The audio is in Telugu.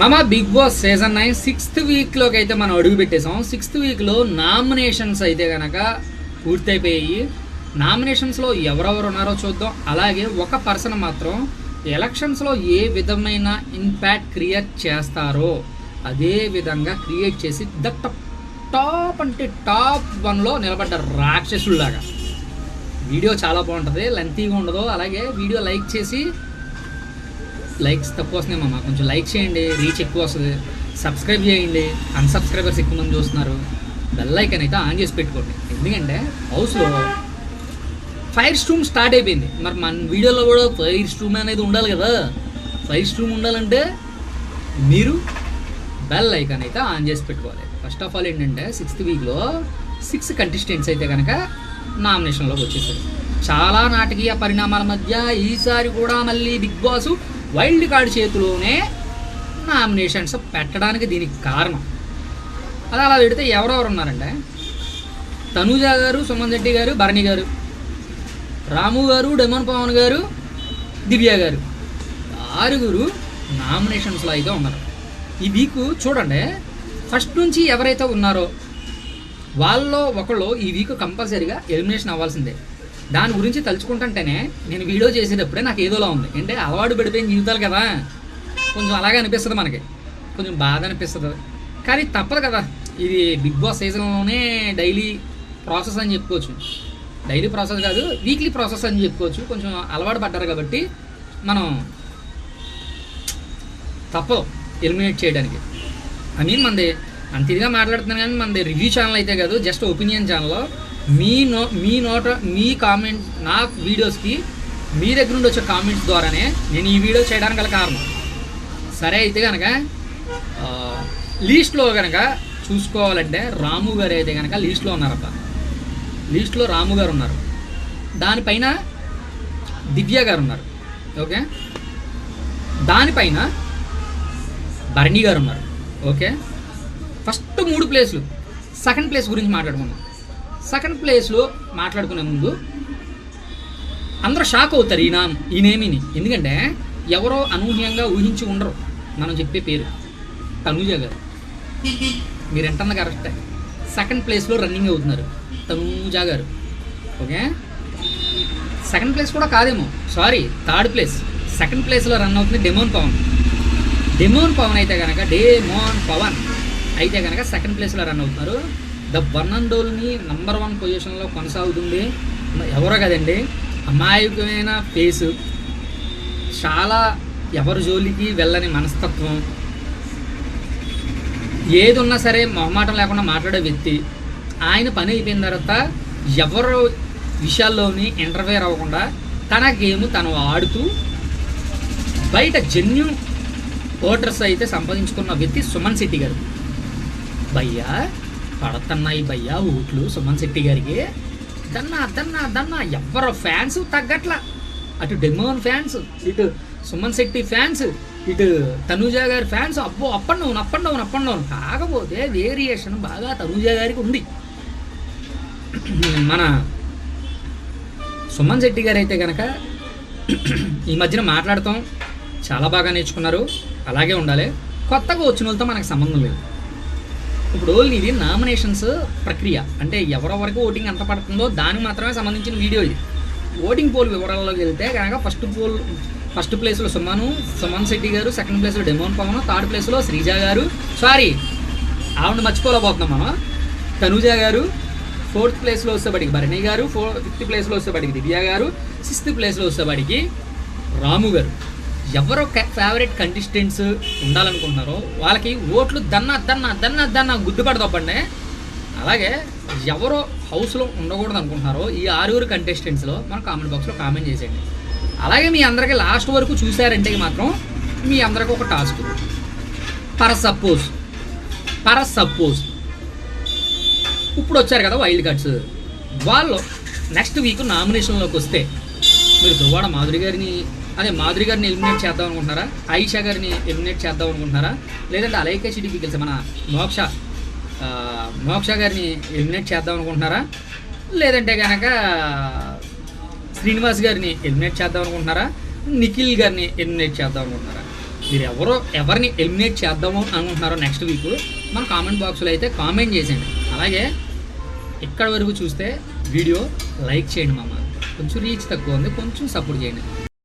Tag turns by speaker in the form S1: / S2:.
S1: మామ Bigg Boss season nine sixth వీక్లోకి అయితే మనం అడుగు పెట్టేసాం సిక్స్త్ వీక్లో నామినేషన్స్ అయితే కనుక పూర్తయిపోయాయి. నామినేషన్స్లో ఎవరెవరు ఉన్నారో చూద్దాం. అలాగే ఒక పర్సన్ మాత్రం ఎలక్షన్స్లో ఏ విధమైన ఇంపాక్ట్ క్రియేట్ చేస్తారో అదే విధంగా క్రియేట్ చేసి ద టాప్ అంటే టాప్ వన్లో నిలబడ్డ రాక్షసుల్లాగా. వీడియో చాలా బాగుంటుంది లెంతీగా ఉండదు. అలాగే వీడియో లైక్ చేసి లైక్స్ తక్కువ వస్తున్నాయి మామ. కొంచెం లైక్ చేయండి రీచ్ ఎక్కువ వస్తుంది. సబ్స్క్రైబ్ చేయండి. అన్సబ్స్క్రైబర్స్ ఎక్కువ మంది చూస్తున్నారు. బెల్ ఐకన్ అయితే ఆన్ చేసి పెట్టుకోండి. ఎందుకంటే హౌస్లో ఫైర్ స్ట్రూమ్ స్టార్ట్ అయిపోయింది. మరి మన వీడియోలో కూడా ఫైర్ స్ట్రూమ్ అనేది ఉండాలి కదా. ఫైర్ స్ట్రూమ్ ఉండాలంటే మీరు బెల్ ఐకాన్ అయితే ఆన్ చేసి పెట్టుకోవాలి. ఫస్ట్ ఆఫ్ ఆల్ ఏంటంటే సిక్స్త్ వీక్లో సిక్స్ కంటెస్టెంట్స్ అయితే కనుక నామినేషన్లోకి వచ్చేసారు. చాలా నాటకీయ పరిణామాల మధ్య ఈసారి కూడా మళ్ళీ బిగ్ బాస్ వైల్డ్ కార్డ్ చేతిలోనే నామినేషన్స్ పెట్టడానికి దీనికి కారణం. అది అలా పెడితే ఎవరెవరు ఉన్నారంటే? తనూజ గారు సుమన్ రెడ్డి గారు భరణి గారు. రాము గారు డెమన్ పవన్ గారు దివ్య గారు. ఆరుగురు నామినేషన్స్లో అయితే ఉన్నారు. ఈ వీక్ చూడండి ఫస్ట్ నుంచి ఎవరైతే ఉన్నారో వాళ్ళలో ఒకళ్ళు ఈ వీక్ కంపల్సరీగా ఎలిమినేషన్ అవ్వాల్సిందే. దాని గురించి తలుచుకుంటుంటేనే నేను వీడియో చేసేటప్పుడే నాకు ఏదోలా ఉంది. అంటే అలవాటు పడిపోయిన జీవితాలు కదా. కొంచెం అలాగే అనిపిస్తుంది మనకి. కొంచెం బాధ అనిపిస్తుంది. కానీ తప్పదు కదా. ఇది బిగ్ బాస్ సీజన్లోనే డైలీ ప్రాసెస్ అని చెప్పుకోవచ్చు. డైలీ ప్రాసెస్ కాదు వీక్లీ ప్రాసెస్ అని చెప్పుకోవచ్చు. కొంచెం అలవాటు పడ్డారు కాబట్టి మనం తప్పదు ఎలిమినేట్ చేయడానికి. ఐ మీన్ మనది అంత ఇదిగా మాట్లాడుతున్నాను కానీ మనది రివ్యూ ఛానల్ అయితే కాదు జస్ట్ ఒపీనియన్ ఛానల్లో మీ నో మీ నోట మీ కామెంట్ నా వీడియోస్కి మీ దగ్గర నుండి వచ్చే కామెంట్స్ ద్వారానే నేను ఈ వీడియో చేయడానికి గల కారణం. సరే అయితే కనుక లీస్ట్లో కనుక చూసుకోవాలంటే రాము గారు అయితే కనుక లీస్ట్లో ఉన్నారప్ప లీస్ట్లో రాము గారు ఉన్నారు. దానిపైన దివ్య గారు ఉన్నారు. ఓకే? దానిపైన భరణి గారు ఉన్నారు. ఓకే? ఫస్ట్ మూడు ప్లేసులు. సెకండ్ ప్లేస్ గురించి మాట్లాడుకుందాం. సెకండ్ ప్లేస్లో మాట్లాడుకునే ముందు అందరూ షాక్ అవుతారు ఈ నామ్ ఈ నేమిని ఎందుకంటే ఎవరో అనూహ్యంగా ఊహించి ఉండరు. మనం చెప్పే పేరు తనూజ గారు. మీరు ఎంటన్న కరెక్టే సెకండ్ ప్లేస్లో రన్నింగ్ అవుతున్నారు తనూజ గారు. ఓకే? సెకండ్ ప్లేస్ కూడా కాదేమో. సారీ థర్డ్ ప్లేస్ సెకండ్ ప్లేస్లో రన్ అవుతుంది డెమోన్ పవన్ డెమోన్ పవన్ అయితే కనుక డేమోన్ పవన్ అయితే కనుక సెకండ్ ప్లేస్లో రన్ అవుతున్నారు ద వన్ అండ్ ఓల్ని నంబర్ వన్ పొజిషన్లో కొనసాగుతుంది. ఎవరో కదండి? అమాయకమైన ఫేసు. చాలా ఎవరి జోలికి వెళ్ళని మనస్తత్వం. ఏది ఉన్నా సరే మొహమాటం లేకుండా మాట్లాడే వ్యక్తి. ఆయన పని అయిపోయిన తర్వాత ఎవరు విషయాల్లోని ఇంటర్ఫేర్ అవ్వకుండా తన గేమ్ తను ఆడుతూ బయట జెన్యున్ ఓటర్స్ అయితే సంపాదించుకున్న వ్యక్తి సుమన్ శెట్టి గారు. భయ్యా! పడుతున్నాయి భయ్యా ఊట్లు సుమన్ శెట్టి గారికి. దన్నా దన్నా దన్నా ఎవరు ఫ్యాన్స్ తగ్గట్ల. అటు డెమోన్ ఫ్యాన్స్ ఇటు సుమన్ శెట్టి ఫ్యాన్స్ ఇటు తనూజ గారి ఫ్యాన్స్. అబ్బో up and down up and down up and down కాకపోతే వేరియేషన్ బాగా తనూజ గారికి ఉంది. మన సుమన్ శెట్టి గారు అయితే కనుక ఈ మధ్యన మాట్లాడతాం. చాలా బాగా నేర్చుకున్నారు. అలాగే ఉండాలి. కొత్తగా వచ్చిన వాళ్ళతో మనకు సంబంధం లేదు. ఇప్పుడు ఇది నామినేషన్స్ ప్రక్రియ. అంటే ఎవరెవరికి ఓటింగ్ ఎంత పడుతుందో దానికి మాత్రమే సంబంధించిన వీడియో ఇది. ఓటింగ్ పోల్ వివరాల్లోకి వెళ్తే కనుక ఫస్ట్ పోల్ ఫస్ట్ ప్లేస్లో సుమను సుమన్ శెట్టి గారు సెకండ్ ప్లేస్లో డెమోన్ పవన్ థర్డ్ ప్లేస్లో శ్రీజ గారు. సారీ ఆవిడ మర్చిపోలేకపోతున్నాం మనం. తనుజ గారు ఫోర్త్ ప్లేస్లో వచ్చేబడికి భరణి గారు ఫోర్ ఫిఫ్త్ ప్లేస్లో వచ్చేబడికి దివ్య గారు సిక్స్త్ ప్లేస్లో వచ్చేబడికి రాము గారు. ఎవరో ఫేవరెట్ కంటెస్టెంట్స్ ఉండాలనుకుంటున్నారో వాళ్ళకి ఓట్లు దన్న దన్న దన్న దన్న గుద్దుపడ అలాగే ఎవరో హౌస్లో ఉండకూడదు అనుకుంటున్నారో ఈ ఆరుగురు కంటెస్టెంట్స్లో మన కామెంట్ బాక్స్లో కామెంట్ చేసేయండి. అలాగే మీ అందరికీ లాస్ట్ వరకు చూసారంటే మాత్రం మీ అందరికీ ఒక task per suppose per suppose ఇప్పుడు వచ్చారు కదా వైల్డ్ కార్డ్స్ వాళ్ళు నెక్స్ట్ వీక్ నామినేషన్లోకి వస్తే మీరు దువ్వాడ మాధురి గారిని అదే మాధురి గారిని ఎలిమినేట్ చేద్దాం అనుకుంటున్నారా? ఆయిషా గారిని ఎలిమినేట్ చేద్దాం అనుకుంటున్నారా? లేదంటే అలైకే సిటీకి కలిసి మన మోక్ష మోక్ష గారిని ఎలిమినేట్ చేద్దాం అనుకుంటున్నారా? లేదంటే కనుక శ్రీనివాస్ గారిని ఎలిమినేట్ చేద్దాం అనుకుంటున్నారా? నిఖిల్ గారిని ఎలిమినేట్ చేద్దాం అనుకుంటున్నారా? మీరు ఎవరో ఎవరిని ఎలిమినేట్ చేద్దాము అనుకుంటున్నారో నెక్స్ట్ వీక్ మన కామెంట్ బాక్స్లో అయితే కామెంట్ చేసేయండి. అలాగే ఇక్కడ వరకు చూస్తే వీడియో లైక్ చేయండి మామ. కొంచెం రీచ్ తక్కువ ఉంది కొంచెం సపోర్ట్ చేయండి.